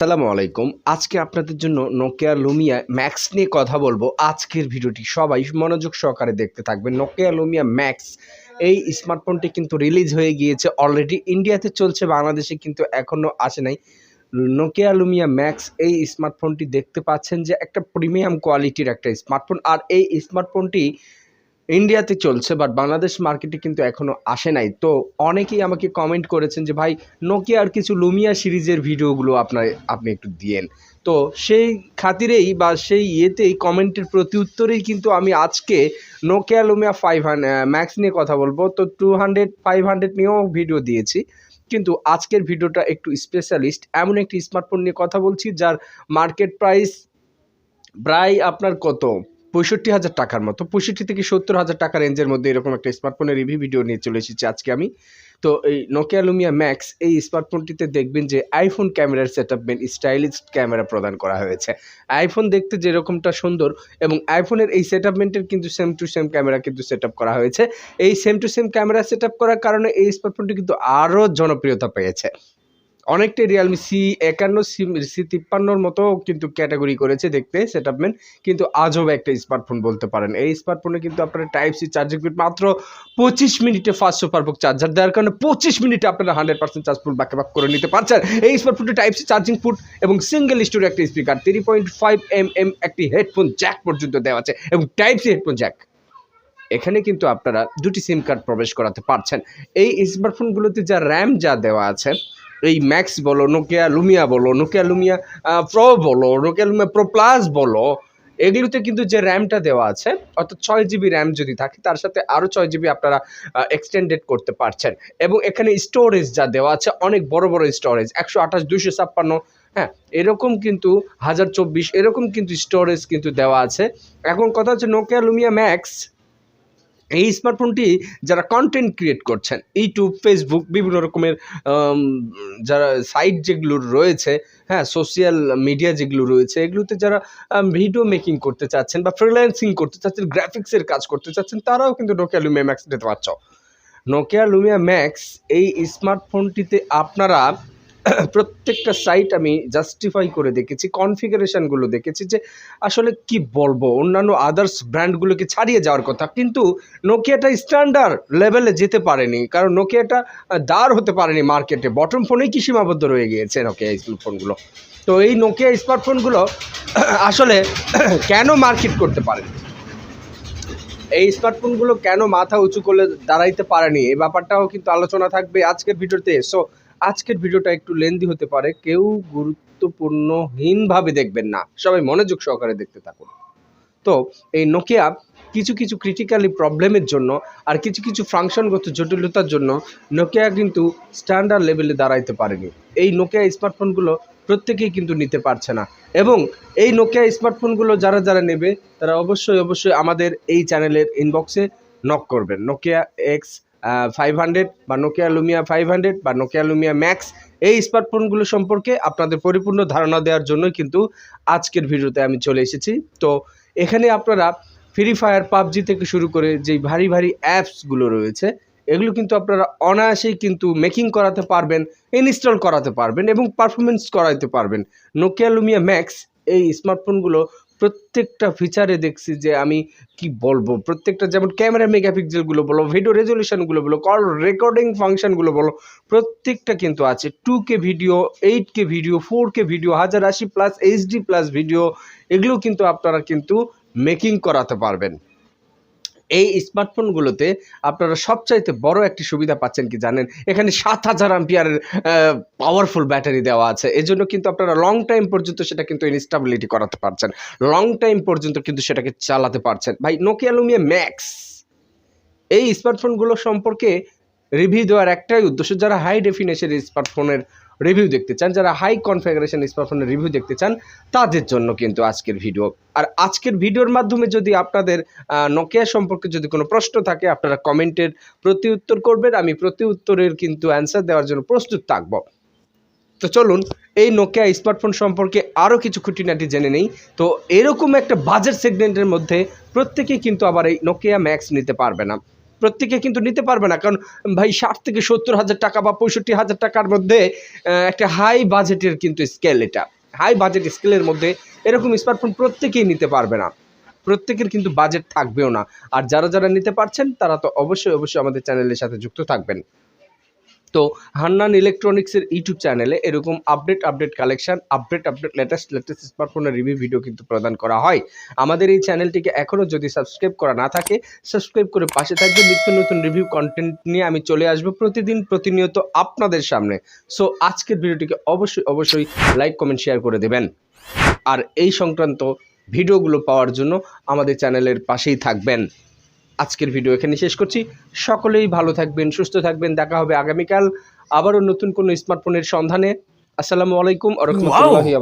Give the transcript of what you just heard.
আসসালামু আলাইকুম। আজকে আপনাদের জন্য নোকিয়া লুমিয়া ম্যাক্স নিয়ে কথা বলব। আজকের ভিডিওটি সবাই মনোযোগ সহকারে দেখতে থাকবেন। নোকিয়া লুমিয়া ম্যাক্স এই স্মার্টফোনটি কিন্তু রিলিজ হয়ে গিয়েছে অলরেডি ইন্ডিয়াতে চলছে, বাংলাদেশে কিন্তু এখনও আসে নাই। নোকিয়া লুমিয়া ম্যাক্স এই স্মার্টফোনটি দেখতে পাচ্ছেন যে একটা প্রিমিয়াম কোয়ালিটির একটা স্মার্টফোন আর এই স্মার্টফোনটি ইন্ডিয়াতে চলছে বাট বাংলাদেশ মার্কেটে কিন্তু এখনও আসে নাই। তো অনেকেই আমাকে কমেন্ট করেছেন যে, ভাই নোকিয়ার কিছু লুমিয়া সিরিজের ভিডিওগুলো আপনার, আপনি একটু দিয়েন। তো সেই খাতিরেই বা সেই ইয়েতেই কমেন্টের প্রতি উত্তরেই কিন্তু আমি আজকে নোকিয়া লুমিয়া ফাইভ ম্যাক্স নিয়ে কথা বলব। তো টু হান্ড্রেড ফাইভ হান্ড্রেড নিয়েও ভিডিও দিয়েছি। কিন্তু আজকের ভিডিওটা একটু স্পেশালিস্ট এমন একটি স্মার্টফোন নিয়ে কথা বলছি, যার মার্কেট প্রাইস প্রায় আপনার কত? পঁয়ষট্টি হাজার টাকার মতো, পঁয়ষট্টি থেকে সত্তর হাজার টাকা রেঞ্জের মধ্যে এরকম একটা স্মার্টফোনের রিভিউ ভিডিও নিয়ে চলে এসেছি আজকে আমি। তো এই নোকিয়া লুমিয়া ম্যাক্স এই স্মার্টফোনটিতে দেখবেন যে আইফোন ক্যামেরার সেট আপ স্টাইলিশ ক্যামেরা প্রদান করা হয়েছে। আইফোন দেখতে যেরকমটা সুন্দর এবং আইফোনের এই সেট আপমেন্টের কিন্তু সেম টু সেম ক্যামেরা কিন্তু সেট আপ করা হয়েছে। এই same to same camera set up করার কারণে এই স্মার্টফোনটি কিন্তু আরও জনপ্রিয়তা পেয়েছে। অনেকটাই রিয়ালমি সি একান্ন সি সি তিপ্পান্নর মতো কিন্তু ক্যাটাগরি করেছে দেখতে সেট আপমেন্ট কিন্তু আজব একটা স্মার্টফোন বলতে পারেন। এই স্মার্টফোনে কিন্তু আপনারা টাইপ সি চার্জিং পিট মাত্র পঁচিশ মিনিটে ফাস্ট সুপার বুক চার্জার দেওয়ার কারণে পঁচিশ মিনিটে আপনারা hundred percent charge full back করে নিতে পারছেন। এই স্মার্টফোনটি টাইপ সি চার্জিং ফুট এবং সিঙ্গেল স্টোরি একটা speaker three point five M M একটি হেডফোন জ্যাক পর্যন্ত দেওয়া আছে এবং টাইপ সি হেডফোন জ্যাক এখানে কিন্তু আপনারা দুটি সিম কার্ড প্রবেশ করাতে পারছেন। এই স্মার্টফোনগুলোতে যা র্যাম যা দেওয়া আছে এই ম্যাক্স বলো নোকিয়া লুমিয়া বলো নোকিয়া লুমিয়া প্রো বলো নোকিয়া লুমিয়া প্রো প্লাস বলো, এগুলোতে কিন্তু যে র্যামটা দেওয়া আছে, অর্থাৎ ছয় জিবি র্যাম যদি থাকে, তার সাথে আরও ছয় জিবি আপনারা এক্সটেন্ডেড করতে পারছেন। এবং এখানে স্টোরেজ যা দেওয়া আছে, অনেক বড় বড় স্টোরেজ একশো আঠাশ দুশো ছাপ্পান্ন হ্যাঁ এরকম কিন্তু হাজার চব্বিশ, এরকম কিন্তু স্টোরেজ কিন্তু দেওয়া আছে। এখন কথা হচ্ছে নোকিয়া লুমিয়া ম্যাক্স এই স্মার্টফোনটি যারা কন্টেন্ট ক্রিয়েট করছেন ইউটিউব ফেসবুক বিভিন্ন রকমের যারা সাইট যেগুলো রয়েছে হ্যাঁ সোশ্যাল মিডিয়া যেগুলো রয়েছে, এগুলোতে যারা ভিডিও মেকিং করতে চাচ্ছেন বা ফ্রিল্যান্সিং করতে চাচ্ছেন গ্রাফিক্সের কাজ করতে চাচ্ছেন, তারাও কিন্তু নোকিয়া লুমিয়া ম্যাক্স নিতে পারছ নোকিয়া লুমিয়া ম্যাক্স এই স্মার্টফোনটিতে আপনারা প্রত্যেকটা সাইট আমি জাস্টিফাই করে দেখেছি কনফিগারেশনগুলো দেখেছি যে আসলে কি বলব, অন্যান্য আদার্স ব্র্যান্ডগুলোকে ছাড়িয়ে যাওয়ার কথা, কিন্তু নোকিয়াটা স্ট্যান্ডার্ড লেভেলে যেতে পারেনি, কারণ নোকিয়াটা দাঁড় হতে পারেনি মার্কেটে বটম ফোনেই কি সীমাবদ্ধ রয়ে গিয়েছে নোকিয়া স্মার্টফোনগুলো তো এই নোকিয়া স্মার্টফোনগুলো আসলে কেন মার্কেট করতে পারেনি? এই স্মার্টফোনগুলো কেন মাথা উঁচু করে দাঁড়াইতে পারেনি? এই ব্যাপারটাও কিন্তু আলোচনা থাকবে আজকের ভিডিওতে। সো আজকের ভিডিওটা একটু লেন্দি হতে পারে, কেউ গুরুত্বপূর্ণহীনভাবে দেখবেন না। সবাই মনোযোগ সহকারে দেখতে থাকুন। তো, এই নোকিয়া কিছু কিছু ক্রিটিক্যালি প্রবলেমের জন্য আর কিছু কিছু ফাংশনগত জটিলতার জন্য নোকিয়া কিন্তু স্ট্যান্ডার্ড লেভেলে দাঁড়াইতে পারেনি। এই নোকিয়া স্মার্টফোনগুলো প্রত্যেকেই কিন্তু নিতে পারছে না। এবং এই নোকিয়া স্মার্টফোনগুলো যারা যারা নেবে, তারা অবশ্যই অবশ্যই আমাদের এই চ্যানেলের ইনবক্সে নক করবেন। নোকিয়া এক্স ফাইভ হান্ড্রেড বা নোকিয়া লুমিয়া ফাইভ হান্ড্রেড বা নোকিয়া লুমিয়া ম্যাক্স এই স্মার্টফোনগুলো সম্পর্কে আপনাদের পরিপূর্ণ ধারণা দেওয়ার জন্যই কিন্তু আজকের ভিডিওতে আমি চলে এসেছি। তো এখানে আপনারা ফ্রি ফায়ার পাবজি থেকে শুরু করে যেই ভারী ভারী অ্যাপসগুলো রয়েছে, এগুলো কিন্তু আপনারা অনায়াসেই কিন্তু মেকিং করাতে পারবেন ইনস্টল করাতে পারবেন এবং পারফরমেন্স করাতে পারবেন। নোকিয়া লুমিয়া ম্যাক্স এই স্মার্টফোনগুলো প্রত্যেকটা ফিচারে দেখছি যে আমি কি বলব? প্রত্যেকটা যেমন ক্যামেরা মেগাপিক্সেলগুলো বলো ভিডিও রেজলিউশনগুলো বলো কল রেকর্ডিং ফাংশনগুলো বলো, প্রত্যেকটা কিন্তু আছে। Two K video eight K video four K video হাজার আশি প্লাস এইচডি প্লাস ভিডিও এগুলো কিন্তু আপনারা কিন্তু মেকিং করাতে পারবেন। এই স্মার্টফোনগুলোতে আপনারা সবচাইতে বড় একটি সুবিধা পাচ্ছেন কি জানেন? এখানে সাত হাজার আম্পিয়ারের পাওয়ারফুল ব্যাটারি দেওয়া আছে। এজন্য কিন্তু আপনারা লং টাইম পর্যন্ত সেটা কিন্তু ইনস্টাবিলিটি করাতে পারছেন। লং টাইম পর্যন্ত কিন্তু সেটাকে চালাতে পারছেন। ভাই নোকিয়া লুমিয়া ম্যাক্স এই স্মার্টফোনগুলো সম্পর্কে রিভিউ দেওয়ার একটাই উদ্দেশ্য, যারা হাই ডেফিনেশন স্মার্টফোনের রিভিউ দেখতে চান, যারা হাই কনফিগারেশন স্মার্টফোনের রিভিউ দেখতে চান, তাদের জন্য কিন্তু আজকের ভিডিও আর আজকের ভিডিওর মাধ্যমে যদি আপনাদের নোকিয়া সম্পর্কে যদি কোনো প্রশ্ন থাকে, আপনারা কমেন্টের প্রতি উত্তর করবেন, আমি প্রতি উত্তরের কিন্তু অ্যান্সার দেওয়ার জন্য প্রস্তুত থাকব। তো চলুন, এই নোকিয়া স্মার্টফোন সম্পর্কে আরও কিছু খুঁটিনাটি জেনে নেই। তো এরকম একটা বাজেট সেগমেন্টের মধ্যে প্রত্যেকেই কিন্তু আবার এই নোকিয়া ম্যাক্স নিতে পারবে না। প্রত্যেকে কিন্তু নিতে পারবে না। কারণ ভাই, ষাট থেকে সত্তর হাজার টাকা বা পঁয়ষট্টি হাজার টাকার মধ্যে একটা হাই বাজেটের কিন্তু স্কেল এটা। হাই বাজেট স্কেলের মধ্যে এরকম স্মার্টফোন প্রত্যেকেই নিতে পারবে না। প্রত্যেকের কিন্তু বাজেট থাকবেও না। আর যারা যারা নিতে পারছেন, তারা তো অবশ্যই অবশ্যই আমাদের চ্যানেলের সাথে যুক্ত থাকবেন। তো হান্নান ইলেকট্রনিক্সের ইউটিউব চ্যানেলে এরকম update update collection update update latest latest স্মার্টফোনের রিভিউ ভিডিও কিন্তু প্রদান করা হয়। আমাদের এই চ্যানেলটিকে এখনও যদি সাবস্ক্রাইব করা না থাকে সাবস্ক্রাইব করে পাশে থাকবে নিত্য নতুন রিভিউ কন্টেন্ট নিয়ে আমি চলে আসব প্রতিদিন প্রতিনিয়ত আপনাদের সামনে। সো আজকের ভিডিওটিকে অবশ্যই অবশ্যই লাইক কমেন্ট শেয়ার করে দেবেন। আর এই সংক্রান্ত ভিডিওগুলো পাওয়ার জন্য আমাদের চ্যানেলের পাশেই থাকবেন। আজকের ভিডিও এখানে শেষ করছি। সকলেই ভালো থাকবেন, সুস্থ থাকবেন। দেখা হবে আগামীকাল আবারও নতুন কোনো স্মার্টফোনের সন্ধানে। আসসালামু আলাইকুম আ রহমতুল্লাহি